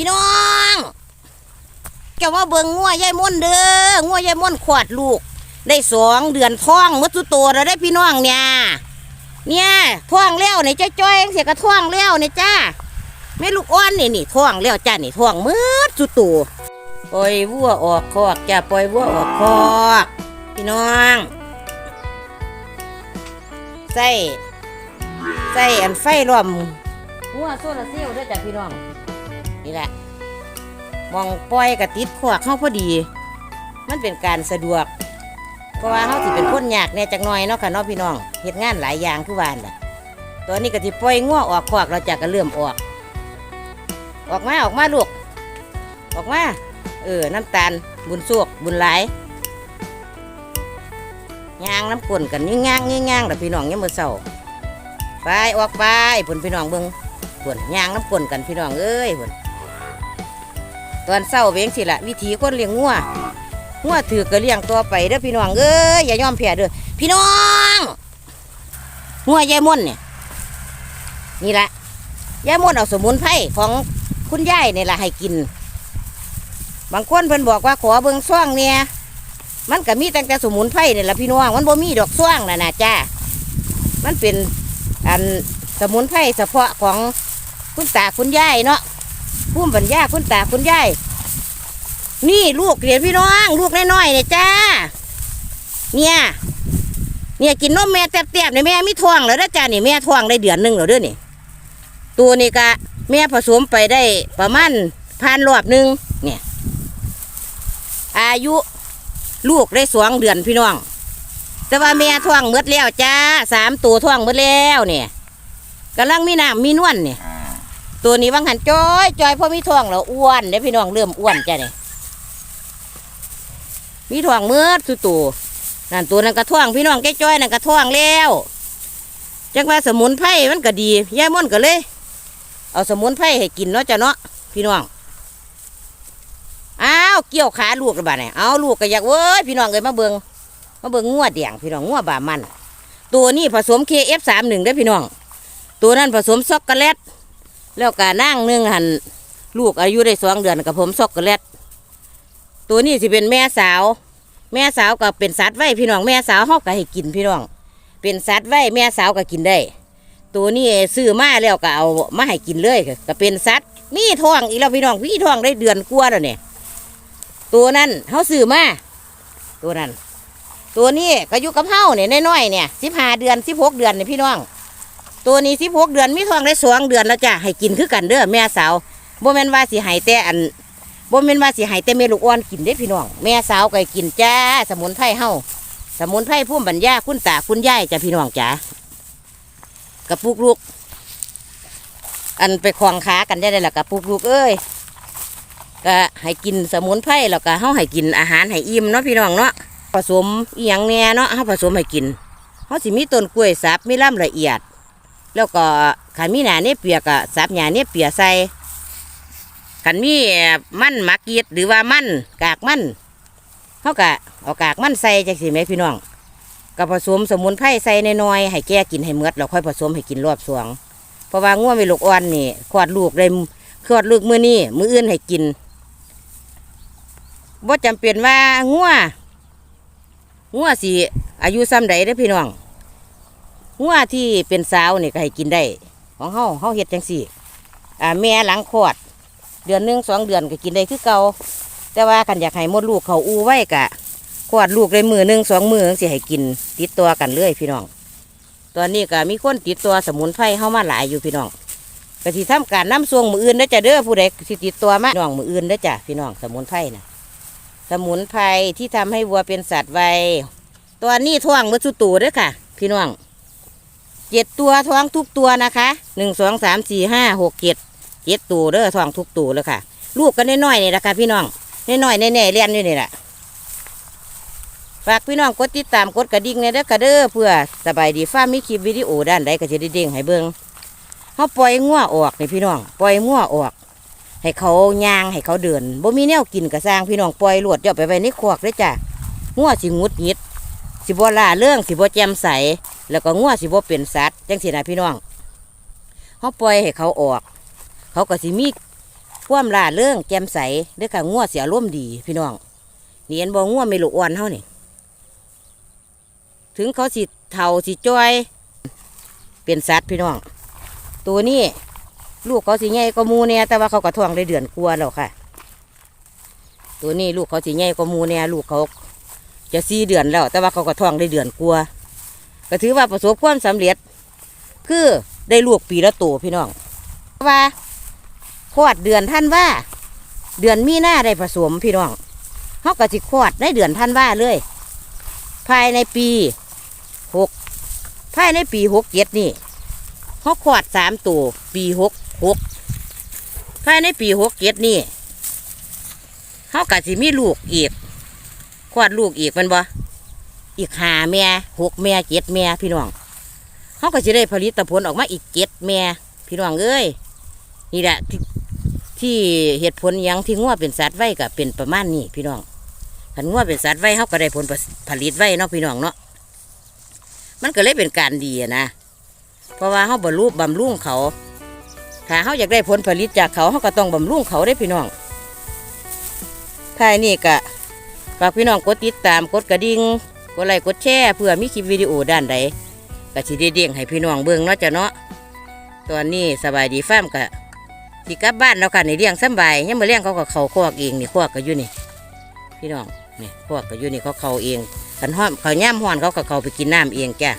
พี่น้องเจ้าว่าเบิงงัวยายม่วนเด้องัวยายม่วนขวดลูก ได้สองเดือนท้องหมดสุดโตแล้วได้พี่น้องเนี่ยเนี่ยท้องแล้วนี่จ้าจ้อยเสียกระท้องแล้วนี่จ้าแม่ลูกอ้อนนี่นี่ท้องแล้วจ้านี่ท้องมืดสุดโตปล่อยวัวออกคอกจ้าปล่อยวัวออกคอกพี่น้องใส่ใส่อันไฟล้อมหัวโซลาเซลล์ด้วยจ้ะพี่น้อง นี่แหละมองปล่อยกับติดขวากเข้าพอดี มันเป็นการสะดวก เพราะว่าเขาสิเป็นคนยากแหน่จักหน่อยเนาะค่ะเนาะพี่น้องเฮ็ดงานหลายอย่างคือวาหั่นล่ะตอนนี้ก็สิปล่อยงัวออกขวากเราจะก็เริ่มออก ออกมาออกมาลูกออกมาเออน้ำตาลบุญสวกบุญหลายย่างน้ำกลนกันยิ่งย่างยิ่งย่างแต่พี่น้องยังมือเศร้าไปออกไปผลพี่น้องเบิ่งผลย่างน้ำกลนกันพี่น้องเอ้ยผล ตอนเศร้าเวงสิละวิธีคนเลี้ยงงัวงัวถือก็เลี้ยงตัวไปเด้อพี่น้องเอ้ยอย่ายอมแพ้เด้อพี่น้องงัวยายม่นเนี่ยนี่แหละยายม่นเอาสมุนไพรของคุณยายนี่ละให้กิน บางคนเพิ่นบอกว่าขอเบิ่งซ่วงเนี่ยมันก็มีตั้งแต่สมุนไพรนี่แหละพี่น้องมันบ่มีดอกซ่วงนะนะจ้ามันเป็นอันสมุนไพรเฉพาะของคุณตาคุณยายเนาะ พุ่มปัญญาคุณตาคุณยายนี่ลูกเรียนพี่น้อง ลูกน้อยๆเนี่ยจ้า เนี่ย เนี่ยกินนมแม่แตบๆเนี่ยแม่มีท้องแล้วนะจ้านี่แม่ท้องได้เดือนหนึ่งแล้วเด้อนี่ตัวนี้ก็แม่ผสมไปได้ประมาณพันรอบหนึ่งเนี่ยอายุลูกได้สองเดือนพี่น้อง แต่ว่าแม่ท้องหมดแล้วจ้าสามตัวท้องหมดแล้วเนี่ยกำลังมีน้ำมีนวลเนี่ย ตัวนี้วังหันจ้อยจ้อยพราะมีทองแล้วอ้วนเด้พี่น้องเริ่มอ้วนจ้าเนี่มีทองเมื่อสุดตัวนั่นตัวนั้นกระท้องพี่น้องแก้จ้อยนั่นกระท้องแล้วจังว่าสมุนไพรมันก็ดีย่ายม่อนก็เลย เอาสมุนไพรให้กินเนาะจ้ะเนาะพี่น้องอ้าวเกี่ยวขาลูกระบาดเนี่ยเอาลูกก็อยากเว้ยพี่น้องเอ้ยมาเบิงมาเบิงงัวเดียงพี่น้องงัวบามัน ตัวนี้ผสม KF31 ได้พี่น้อง ตัวนั้นผสมช็อกโกแลต แล้วก็นั่งนึงหันลูกอายุได้สองเดือนกับผมช็อกโกแลตตัวนี้สิเป็นแม่สาว แม่สาวก็เป็นสัตว์ไว้พี่น้องแม่สาวเฮาก็ให้กินพี่น้อง เป็นสัตว์ไว้แม่สาวก็กินได้ ตัวนี้ซื้อมาแล้วก็เอามาให้กินเลยก็เป็นสัตว์มีท้องอีกแล้วพี่น้องพี่ท้องได้เดือนกว่าแล้วเนี่ยตัวนั้นเขาซื้อมาตัวนั้น ตัวนี้ก็อยู่กับเฮาเนี่ยน้อยๆเนี่ยสิบห้าเดือนสิบหกเดือนเนี่ยพี่น้อง ตัวนี้สิบหกเดือนมีทองได้สองเดือนแล้วจ้ะให้กินคือกันเด้อแม่สาวบ่แม่นว่าสิให้แต่อันบ่แม่นว่าสิให้แต่เมลูกอ่อนกินได้พี่น้องแม่สาวก็ให้กินจ้าสมุนไพรเฮาสมุนไพรพุ่มบรรยาคุณตาคุณยายจ้ะพี่น้องจ้ากระปุกลูก อันไปควางขากันได้เลยล่ะกระปุกลูกเอ้ยก็ให้กินสมุนไพรแล้วก็เฮาให้กินอาหารให้อิ่มเนาะพี่น้องเนาะผสมอีหยังแหน่เนาะเฮาผสมให้กินเฮาสิมีต้นกล้วยสับมีล่ำละเอียด แล้วก็ขันมีหนาเนี่ยเปียกก็สับหญ้าเนี่ยเปียใส่ขันมีมันมักเกีดหรือว่ามันกากมันเฮาก็เอากากมันใส่จังสิแม่พี่น้องก็ผสมสมุนไพรใส่น้อยๆให้แก่กินให้หมดแล้วค่อยผสมให้กินรอบสวงเพราะว่าง่วงไม่ลูกอ่อนนี่คลอดลูกได้คลอดลูกมือนี้มื้ออื่นให้กินบ่จำเป็นว่างัวงัวงสิอายุซ้ำใดเด้พี่น้อง งัวที่เป็นสาวนี่ก็ให้กินได้ ของเฮาเฮาเฮ็ดจังซี่ อ่าแม่หลังคลอด เดือนหนึ่งสองเดือนก็กินได้คือเก่าแต่ว่ากันอยากให้มดลูกเขาอูไว้กะคลอดลูกได้มือหนึ่งสองมือสิให้กิน ติดตัวกันเลยพี่น้อง ตอนนี้ก็มีคนติดตัวสมุนไพรเข้ามาหลายอยู่พี่น้องก็สิทำการน้ำซวงมืออื่นเด้จ้ะเด้อผู้ใดสิติดตัวมาน้องมืออื่นเด้จ้ะพี่น้องสมุนไพรนะสมุนไพรที่ทำให้วัวเป็นสัตว์ไวตัวนี้ท้องมือสุตูเด้วยค่ะ พี่น้อง เจ็ดตัวท้องทุกตัวนะคะหนึ่งสองสามสี่ห้าหกเจ็ดเจ็ดตัวเด้อท้องทุกตัวเลยค่ะลูกก็น้อยๆนี่แหละค่ะพี่น้องน้อยๆแน่ๆเลี้ยนอยู่นี่แหละฝากพี่น้องกดติดตามกดกระดิ่งในเด้อค่ะเด้อเพื่อสบายดีฟ้ามีคลิปวิดีโอด้านใดก็จะได้เด้งให้เบิ่งเขาปล่อยงัวออกนี่พี่น้องปล่อยงัวออก ให้เขาย่างให้เขาเดินบ่มีแนวกินกระสร้างพี่น้องปล่อยลวดเดี๋ยวไปไว้ในคอกเลยจ้ะงัวสิงุดหงิดสิบ่ล่าเรื่องสิบ่แจมใส แล้วก็งัวสิบ่เป็นสัตว์จังสินะพี่น้องเขาปล่อยให้เขาออก เขาก็สิมีความล่าเรื่องแจ่มใสเด้อค่ะงัวเสียร่วมดีพี่น้องนี่เห็นบ่งัวไม่หลูกอ่อนเฮานี่ถึงเขาสิเฒ่าสิจ้อย เป็นสัตว์พี่น้อง ตัวนี้ลูกเขาสิใหญ่กว่าหมูเนี่ยแต่ว่าเขาก็ท้องได้เดือนกว่าแล้วค่ะ ตัวนี้ลูกเขาสิใหญ่กว่าหมูเนี่ยลูกเขาจะสี่เดือนแล้ว แต่ว่าเขาก็ท้องได้เดือนกว่า ก็ถือว่าประสบความสำเร็จ คือได้ลูกปีละตัวพี่น้องว่าคลอดเดือนท่านว่า เดือนมีหน้าได้ผสมพี่น้องเขาก็สิคลอดในเดือนท่านว่าเลย ภายในปีหกภายในปีหกเจ็ดนี่เขาคลอดสามตัวปีหกหกภายในปีหกเจ็ดนี่เขาก็สิมีลูกอีกคลอดลูกอีกมันบ่ อีกห้าแม่หกแม่เจ็ดแม่พี่น้องเขาก็จะได้ผลิตผลออกมาอีกเจ็ดแม่พี่น้องเอ้ยนี่แหละที่ที่เหตุผลยังที่งัวเป็นสัตว์ไว้ก็เป็นประมาณนี้พี่น้องถ้างัวเป็นสัตว์ไว้เขาก็ได้ผลผลิตไว้เนาะพี่น้องเนาะมันก็เลยเป็นการดีนะเพราะว่าเขาบรรลุบำรุงเขาถ้าเขาอยากได้ผลผลิตจากเขาเขาก็ต้องบำรุงเขาได้พี่น้องภายนี้ก็ฝากพี่น้องกดติดตามกดกระดิ่ง ดไลค์กดแชร์เพื่อมีคลิปวิดีโอด้านใดก็สิได้เด้งให้พี่น้องเบิ่งเนาะจ้ะเนาะตอนนี้สบายดีฟ้ามกะสิกลับบ้านแล้วกันในเลี้ยงสำบายยังมาเลี้ยงเขาก็เขาคอกเองนี่คอกก็อยู่นี่ พี่น้องนี่คอกก็อยู่นี่เขาเขาเองขันห้อมเขาย่ามห้อนเขาก็เขาไปกินน้ำเองแก่